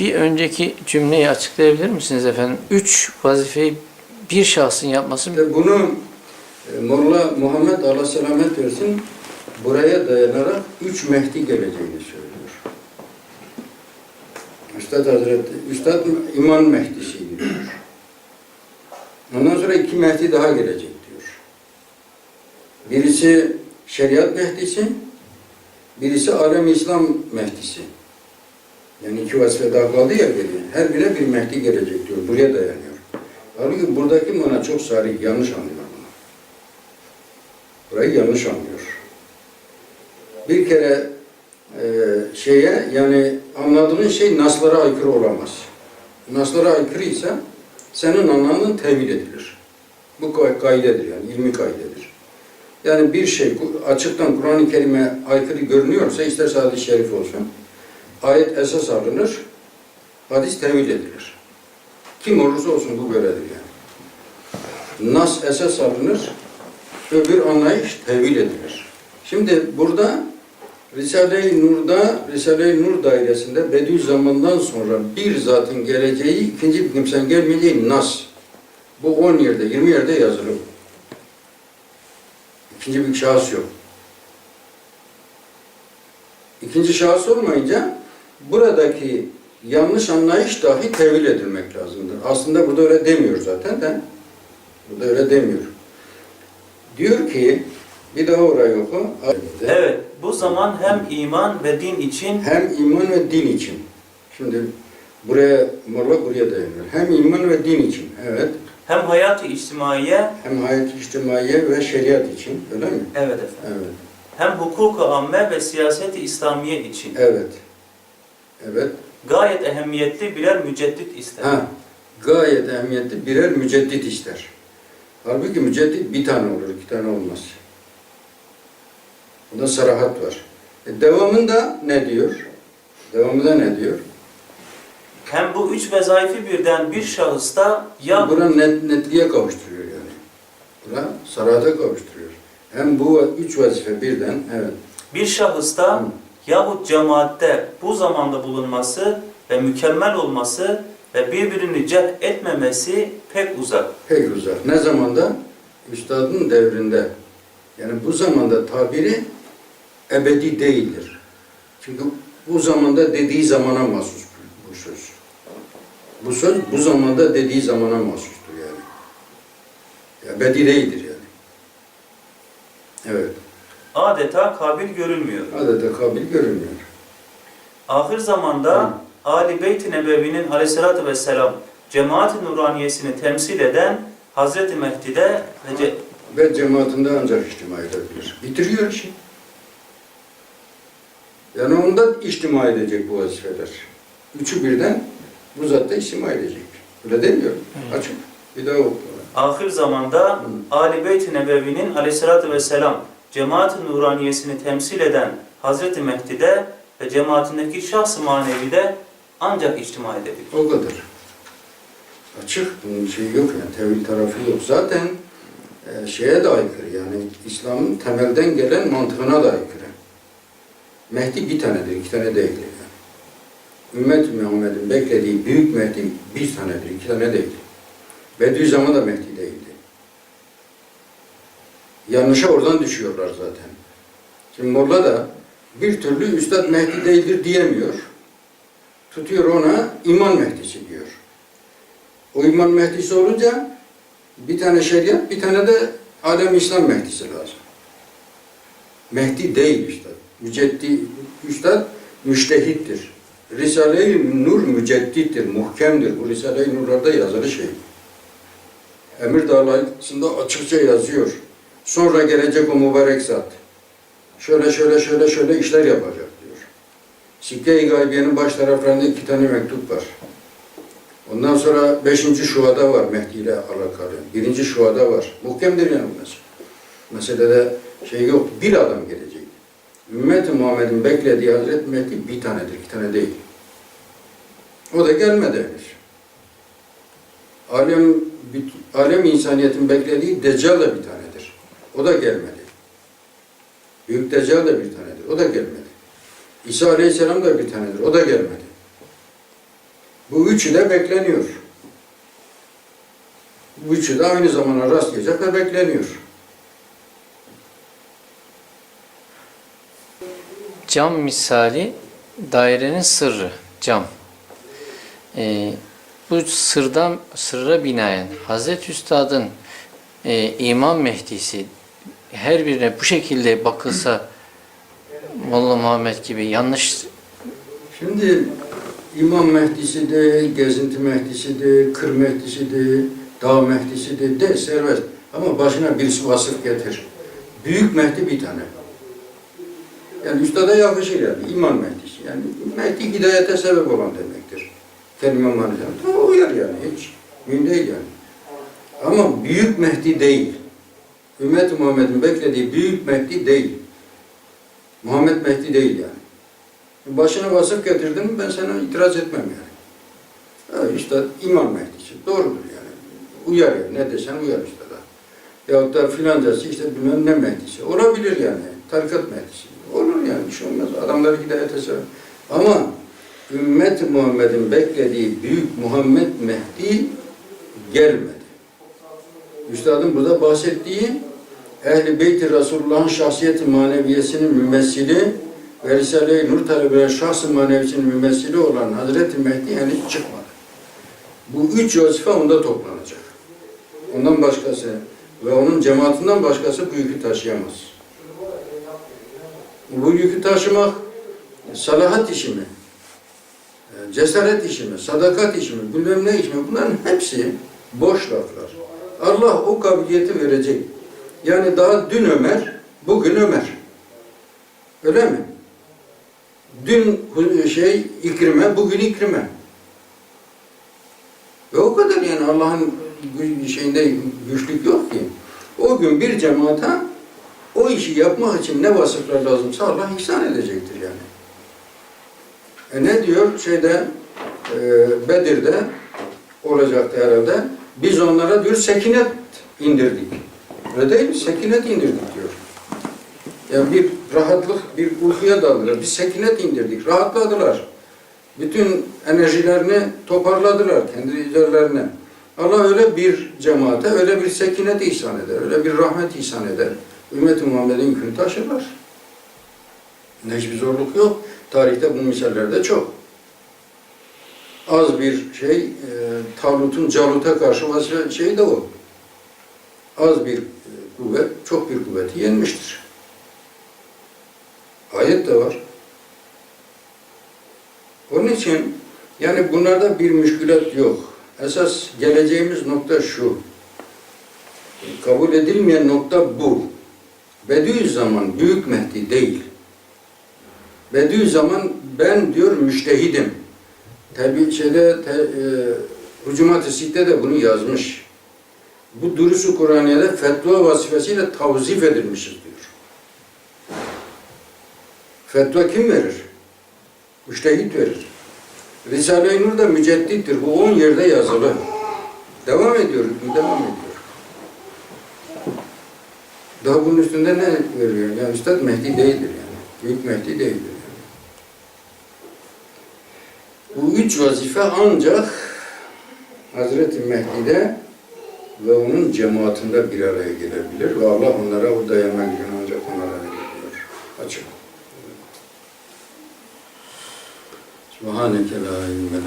Bir önceki cümleyi açıklayabilir misiniz efendim? Üç vazifeyi bir şahsın yapması İşte bunu e, Molla Muhammed Allah selamet versin buraya dayanarak üç Mehdi geleceğini söylüyor. Üstad Hazreti, Üstad İman Mehdi'siydi diyor. Ondan sonra iki Mehdi daha gelecek diyor. Birisi şeriat Mehdisi, birisi alem İslam Mehdisi. Yani iki vazife daha kaldı ya geriye. Her birine bir Mehdi gelecek diyor. Buraya dayanıyor. Halbuki buradaki mana çok sarih, yanlış anlıyor bunu. Burayı yanlış anlıyor. Bir kere e, şeye yani anladığın şey naslara aykırı olamaz. Naslara aykırı ise senin anladığın tevil edilir. Bu kay- kaidedir yani ilmi kaidedir. Yani bir şey açıktan Kur'an-ı Kerim'e aykırı görünüyorsa isterse hadis-i şerif olsun ayet esas alınır, hadis tevil edilir. Kim olursa olsun bu böyledir yani. Nas esas alınır, öbür anlayış tevil edilir. Şimdi burada Risale-i Nur'da, Risale-i Nur dairesinde Bediüzzaman'dan sonra bir zatın geleceği, ikinci bir kimsenin gelmeyeceği nas. Bu 10 yerde, 20 yerde yazılı. İkinci bir şahıs yok. İkinci şahıs olmayınca buradaki yanlış anlayış dahi tevil edilmek lazımdır. Aslında burada öyle demiyor zaten de. Burada öyle demiyor. Diyor ki, bir daha orayı oku. Evet, bu zaman hem iman ve din için Hem iman ve din için. Şimdi buraya, Molla buraya dayanıyor. Hem iman ve din için, evet. hem hayat-ı içtimaiye, Hem hayat içtimaiye ve şeriat için, öyle mi? evet efendim, Evet, hem hukuk-u amme ve siyaset-i İslamiye için evet. Evet. gayet ehemmiyetli birer müceddit ister. Ha, gayet ehemmiyetli birer müceddit ister. Halbuki müceddit bir tane olur, iki tane olmaz. Bunda sarahat var. E, devamında ne diyor? Devamında ne diyor? Hem bu üç vezaifi birden bir şahısta ya Buna net, netliğe kavuşturuyor yani. Buna sarahata kavuşturuyor. Hem bu üç vazife birden, evet. bir şahısta Hı. Yahut cemaatte bu zamanda bulunması ve mükemmel olması ve birbirini ceh etmemesi pek uzak. Pek uzak. Ne zamanda? Üstadın devrinde. Yani bu zamanda tabiri ebedi değildir. Çünkü bu zamanda dediği zamana mahsus bu söz. Bu söz bu zamanda dediği zamana mahsustur yani. Ebedi değildir yani. Evet. Adeta kabil görülmüyor. Adeta kabil görünmüyor. Ahir zamanda Hı. Ali Beyt-i Nebevi'nin aleyhissalatü vesselam cemaat-i nuraniyesini temsil eden Hazreti Mehdi'de ve ce- Ve cemaatinde ancak içtima edebilir. Bitiriyor işi. Yani onda içtima edecek bu vazifeler. Üçü birden bu zatta içtima edecek. Öyle demiyor. Açık. Bir daha oku. ahir zamanda Hı. Ali Beyt-i Nebevi'nin aleyhissalatü vesselam cemaat-i nuraniyesini temsil eden Hazreti Mehdi'de ve cemaatindeki şahs-ı manevide ancak içtima edebilir. O kadar. Açık. Bunun şeyi yok yani. Tevil tarafı yok. Zaten e, şeye de aykırı yani İslam'ın temelden gelen mantığına da aykırı. Mehdi bir tanedir, iki tane değildir yani. Ümmet Muhammed'in beklediği büyük Mehdi bir tanedir, iki tane değil. Bediüzzaman da Mehdi değildi. Yanlışa oradan düşüyorlar zaten. Şimdi Molla da bir türlü Üstad Mehdi değildir diyemiyor. Tutuyor ona iman Mehdisi diyor. O iman Mehdisi olunca bir tane şeriat, bir tane de alem İslam Mehdisi lazım. Mehdi değil üstad. Müceddi, üstad müştehittir. Risale-i Nur müceddittir, muhkemdir. Bu Risale-i Nur'larda yazılı şey. Emir Dağları'nda açıkça yazıyor. Sonra gelecek o mübarek zat. Şöyle şöyle şöyle şöyle işler yapacak diyor. Sikke-i Gaybiye'nin baş taraflarında iki tane mektup var. Ondan sonra beşinci şuada var Mehdi ile alakalı. Birinci şuada var. Muhkemdir yani bu mesele. Meselede şey yok. Bir adam gelecek. Ümmet-i Muhammed'in beklediği Hazreti Mehdi bir tanedir, iki tane değil. O da gelmedi henüz. Alem, alem insaniyetin beklediği Deccal da bir tanedir. O da gelmedi. Büyük Deccal da bir tanedir. O da gelmedi. İsa Aleyhisselam da bir tanedir. O da gelmedi. Bu üçü de bekleniyor. Bu üçü de aynı zamana rastlayacak ve bekleniyor. Cam misali dairenin sırrı, cam. Ee, bu sırdan sırra binaen Hazreti Üstad'ın e, İmam Mehdisi her birine bu şekilde bakılsa Molla Muhammed gibi yanlış Şimdi İmam Mehdisi de, Gezinti Mehdisi de, Kır Mehdisi de, Dağ Mehdisi de, de serbest. Ama başına birisi vasıf getir. Büyük Mehdi bir tane. Yani üstada yakışır yani. İmam Mehdisi. Yani Mehdi hidayete sebep olan demektir. Kelime manasında. Tamam uyar yani hiç. Mühim değil yani. Ama Büyük Mehdi değil. Ümmet-i Muhammed'in beklediği Büyük Mehdi değil. Muhammed Mehdi değil yani. Başına vasıf getirdin mi ben sana itiraz etmem yani. Ha, işte İmam Mehdi'si. Doğrudur yani. Uyar yani. Ne desen uyar işte da. Yahut da filancası işte bilmem ne Mehdisi. Olabilir yani. Tarikat Mehdisi. Olur yani. Bir şey olmaz. Adamları hidayete sever. Ama ümmet Muhammed'in beklediği büyük Muhammed Mehdi gelmedi. Üstadın burada bahsettiği Ehl-i Beyt-i Resulullah'ın şahsiyeti maneviyesinin mümessili ve Risale-i Nur talebeleri şahs-ı manevisinin mümessili olan Hazreti Mehdi henüz çıkmadı. Bu üç vazife onda toplanacak. Ondan başkası ve onun cemaatinden başkası bu yükü taşıyamaz. Bu yükü taşımak salahat işi mi? e, Cesaret işi mi? Sadakat işi mi? Bilmem ne işi mi? Bunların hepsi boş laflar. Allah o kabiliyeti verecek. Yani daha dün Ömer, bugün Ömer. Öyle mi? Dün şey İkrime, bugün İkrime. Ve o kadar yani Allah'ın şeyinde güçlük yok ki. O gün bir cemaate o işi yapmak için ne vasıflar lazımsa Allah ihsan edecektir yani. E ne diyor şeyde e, Bedir'de olacaktı herhalde. Biz onlara diyor sekinet indirdik. Öyle değil mi? Sekinet indirdik diyor. Yani bir rahatlık, bir uykuya daldılar. Biz sekinet indirdik. Rahatladılar. Bütün enerjilerini toparladılar kendi üzerlerine. Allah öyle bir cemaate, öyle bir sekinet ihsan eder, öyle bir rahmet ihsan eder. Ümmet-i Muhammed'in yükünü taşırlar. Ne hiçbir zorluk yok. Tarihte bu misaller de çok. Az bir şey, e, Talut'un Calut'a karşı vazife şey de o. Az bir e, kuvvet, çok bir kuvveti yenmiştir. Ayet de var. Onun için yani bunlarda bir müşkülat yok. Esas geleceğimiz nokta şu. Kabul edilmeyen nokta bu. Bediüzzaman Büyük Mehdi değil. Bediüzzaman ben diyor müştehidim. Tabi şeyde te, e, Hucumat-ı de bunu yazmış. Bu durusu Kur'aniye'de fetva vazifesiyle tavzif edilmişiz diyor. Fetva kim verir? Müştehit verir. Risale-i Nur da müceddittir. Bu on yerde yazılı. Devam ediyor, devam ediyor. Daha bunun üstünde ne veriyor? Yani Üstad Mehdi değildir yani. Büyük Mehdi değildir yani. Bu üç vazife ancak Hazreti Mehdi'de ve onun cemaatinde bir araya gelebilir ve Allah onlara o dayanma gücünü ancak onlara verebiliyor. Açık. Subhaneke la ilme